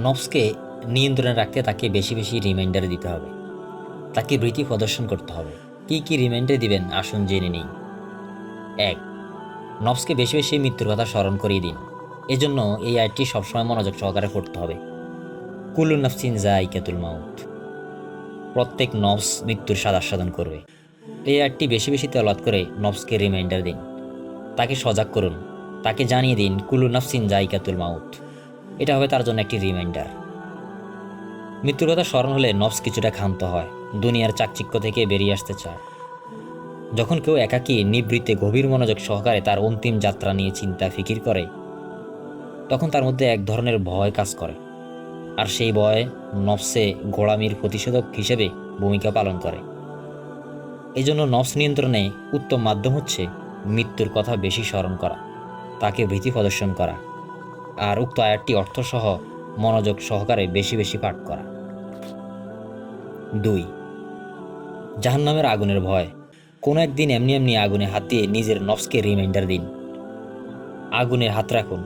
নফসকে নিয়ন্ত্রণে রাখতে তাকে বেশি বেশি রিমাইন্ডার দিতে হবে। তাকে বৃত্তি প্রদর্শন করতে হবে। কি কি রিমাইন্ডার দিবেন, আসুন জেনে নিই। এক, নফসকে বেশি বেশি মৃত্যুর কথা স্মরণ করিয়ে দিন। এজন্য এই আয়টি সবসময় মনোযোগ সহকারে পড়তে হবে। কুল্লু নফসিন জাইকাতুল মাউত। প্রত্যেক নফস মৃত্যুর স্বাদ আস্বাদন করবে। এই আয়টি বেশি বেশি তেলাত করে নফসকে রিমাইন্ডার দিন। তাকে সজাগ করুন। তাকে জানিয়ে দিন কুলু নফসিন জাইকাতুল মাউত। এটা হবে তার জন্য একটি রিমাইন্ডার মৃত্যুর কথা স্মরণ হলে নফস কিছুটা ক্ষান্ত হয়, দুনিয়ার চাকচিক্য থেকে বেরিয়ে আসতে চায়। যখন কেউ একাকী, নিবৃত্তে, গভীর মনোযোগ সহকারে তার অন্তিম যাত্রা নিয়ে চিন্তা, ফিকির করে, তখন তার মধ্যে এক ধরনের ভয় কাজ করে। আর সেই ভয় নফসে গোড়ামির প্রতিষেধক হিসেবে ভূমিকা পালন করে। এই জন্য নফস নিয়ন্ত্রণে উত্তম মাধ্যম হচ্ছে মৃত্যুর কথা বেশি স্মরণ করা, তাকে ভীতি প্রদর্শন করা। আর উক্ত আয়াতটি অর্থসহ মনোযোগ সহকারে বেশি বেশি পাঠ করা। দুই, জাহান্নামের আগুনের ভয়। কোনো একদিন এমনি এমনি আগুনে হাত দিয়ে নিজের নফসকে রিমাইন্ডার দিন। আগুনে হাত রাখুন।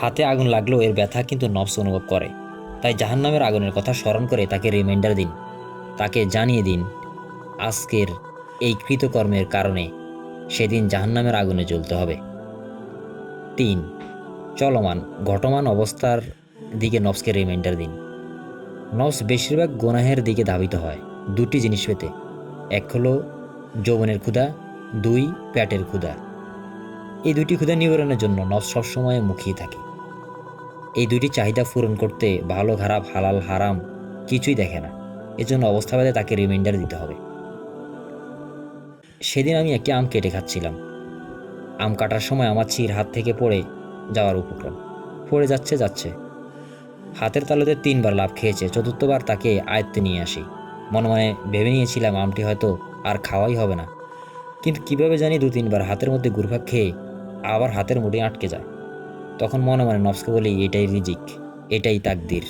হাতে আগুন লাগলেও এর ব্যথা কিন্তু নফস অনুভব করে। তাই জাহান্নামের আগুনের কথা স্মরণ করে তাকে রিমাইন্ডার দিন। তাকে জানিয়ে দিন, আজকের এই কৃতকর্মের কারণে সেদিন জাহান্নামের আগুনে জ্বলতে হবে। তিন চলমান ঘটমান অবস্থার দিকে নফসকে রিমাইন্ডার দিন। নফস বেশিরভাগ গোনাহের দিকে ধাবিত হয় দুটি জিনিস পেতে। এক হলো যৌবনের ক্ষুধা, দুই প্যাটের ক্ষুধা। এই দুটি ক্ষুধা নিবারণের জন্য নফস সবসময় মুখিয়ে থাকে। এই দুটি চাহিদা পূরণ করতে ভালো, খারাপ, হালাল, হারাম কিছুই দেখে না। এজন্য অবস্থাভেদে তাকে রিমাইন্ডার দিতে হবে। সেদিন আমি একটি আম কেটে খাচ্ছিলাম। আম কাটার সময় আমার চির হাত থেকে পড়ে যাওয়ার উপক্রম। পড়ে যাচ্ছে যাচ্ছে। হাতের তালুতে তিনবার লাভ খেয়েছে, চতুর্থবার তাকে আয়ত্তে নিয়ে আসি। মনে মনে ভেবে নিয়েছিলাম আমটি হয়তো আর খাওয়াই হবে না। কিন্তু কীভাবে জানি দু তিনবার হাতের মধ্যে গুরফা খেয়ে আবার হাতের মুঠে আটকে যায়। তখন মনে মনে নফসকে বলি, এটাই রিজিক, এটাই তাকদির।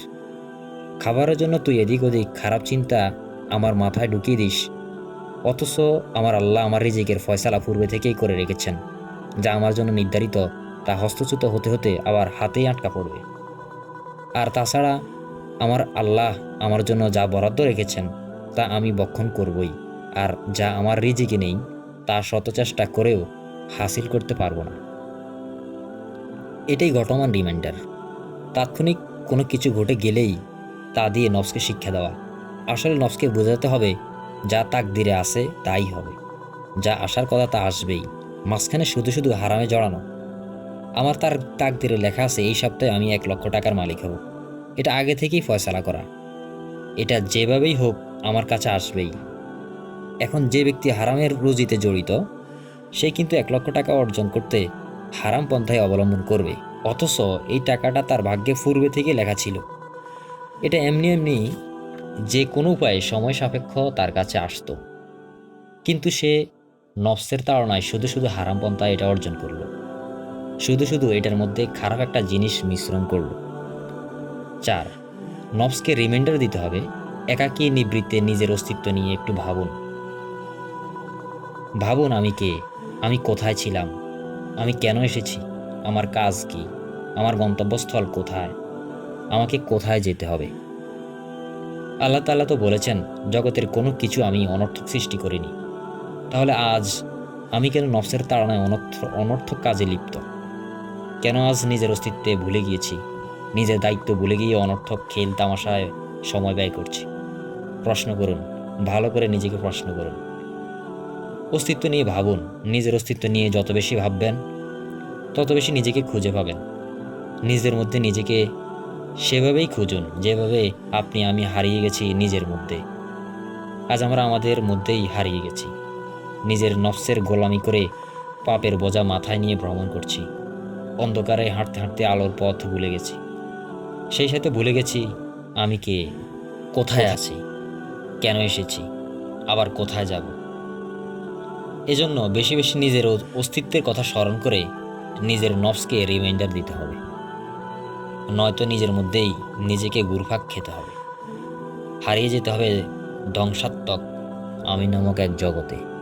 খাবারের জন্য তুই এদিক ওদিক খারাপ চিন্তা আমার মাথায় ঢুকিয়ে দিস। অথচ আমার আল্লাহ আমার রিজিকের ফয়সালা পূর্বে থেকেই করে রেখেছেন, যা আমার জন্য নির্ধারিত তা হস্তচ্যুত হতে হতে আবার হাতেই আটকা পড়বে। আর তাছাড়া আমার আল্লাহ আমার জন্য যা বরাদ্দ রেখেছেন, তা আমি বক্ষণ করবই। আর যা আমার রিজিকে নেই, তা শত চেষ্টা করেও হাসিল করতে পারব না। এটাই ঘটমান, রিমাইন্ডার। তাৎক্ষণিক কোনো কিছু ঘটে গেলেই তা দিয়ে নফসকে শিক্ষা দেওয়া। আসলে নফসকে বোঝাতে হবে, যা তাকদিরে আসে তাই হবে। যা আসার কথা তা আসবেই। মাঝখানে শুধু শুধু হারামে জড়ানো। আমার তার তাকদিরে লেখা আছে, এই সপ্তাহে আমি এক লক্ষ টাকার মালিক হব। এটা আগে থেকেই ফয়সালা করা। এটা যেভাবেই হোক, আমার কাছে আসবেই। এখন যে ব্যক্তি হারামের রুজিতে জড়িত, সে কিন্তু এক লক্ষ টাকা অর্জন করতে হারাম পন্থায় অবলম্বন করবে। অথচ এই টাকাটা তার ভাগ্যে পূর্বে থেকে লেখা ছিল। এটা এমনি এমনি যে কোনো উপায়ে সময় সাপেক্ষ তার কাছে আসতো। কিন্তু সে নফসের তাড়নায় শুধু শুধু হারাম পন্থায় এটা অর্জন করল। শুধু শুধু এটার মধ্যে খারাপ একটা জিনিস মিশ্রণ করল। চার নফসকে রিমাইন্ডার দিতে হবে। একাকী নিবৃত্তে নিজের অস্তিত্ব নিয়ে একটু ভাবুন। ভাবুন আমি কে? আমি কোথায় ছিলাম? আমি কেন এসেছি? আমার কাজ কি? আমার গন্তব্যস্থল কোথায়? আমাকে কোথায় যেতে হবে? আল্লাহ তাল্লাহ তো বলেছেন, জগতের কোনো কিছু আমি অনর্থক সৃষ্টি করিনি। তাহলে আজ আমি কেন নফসের তাড়নায় অনর্থ, অনর্থক কাজে লিপ্ত? কেন আজ নিজের অস্তিত্বে ভুলে গিয়েছি? নিজের দায়িত্ব ভুলে গিয়ে অনর্থক খেল তামাশায় সময় ব্যয় করছি। প্রশ্ন করুন, ভালো করে নিজেকে প্রশ্ন করুন। অস্তিত্ব নিয়ে ভাবুন, নিজের অস্তিত্ব নিয়ে যত বেশি ভাববেন, তত বেশি নিজেকে খুঁজে পাবেন। নিজের মধ্যে নিজেকে সেভাবেই খুঁজুন, যেভাবে আপনি আমি হারিয়ে গেছি নিজের মধ্যে। আজ আমরা আমাদের মধ্যেই হারিয়ে গেছি। নিজের নফসের গোলামি করে পাপের বোঝা মাথায় নিয়ে ভ্রমণ করছি। অন্ধকারে হাঁটতে হাঁটতে আলোর পথ ভুলে গেছি। সেই সাথে ভুলে গেছি আমি কে কোথায় আছি কেন এসেছি আবার কোথায় যাব? এজন্য বেশি বেশি নিজের অস্তিত্বের কথা স্মরণ করে নিজের নফসকে রিমাইন্ডার দিতে হবে। নয়তো নিজের মধ্যেই নিজেকে গুরফাক খেতে হবে। হারিয়ে যেতে হবে ধ্বংসাত্মক আমি নামক এক জগতে।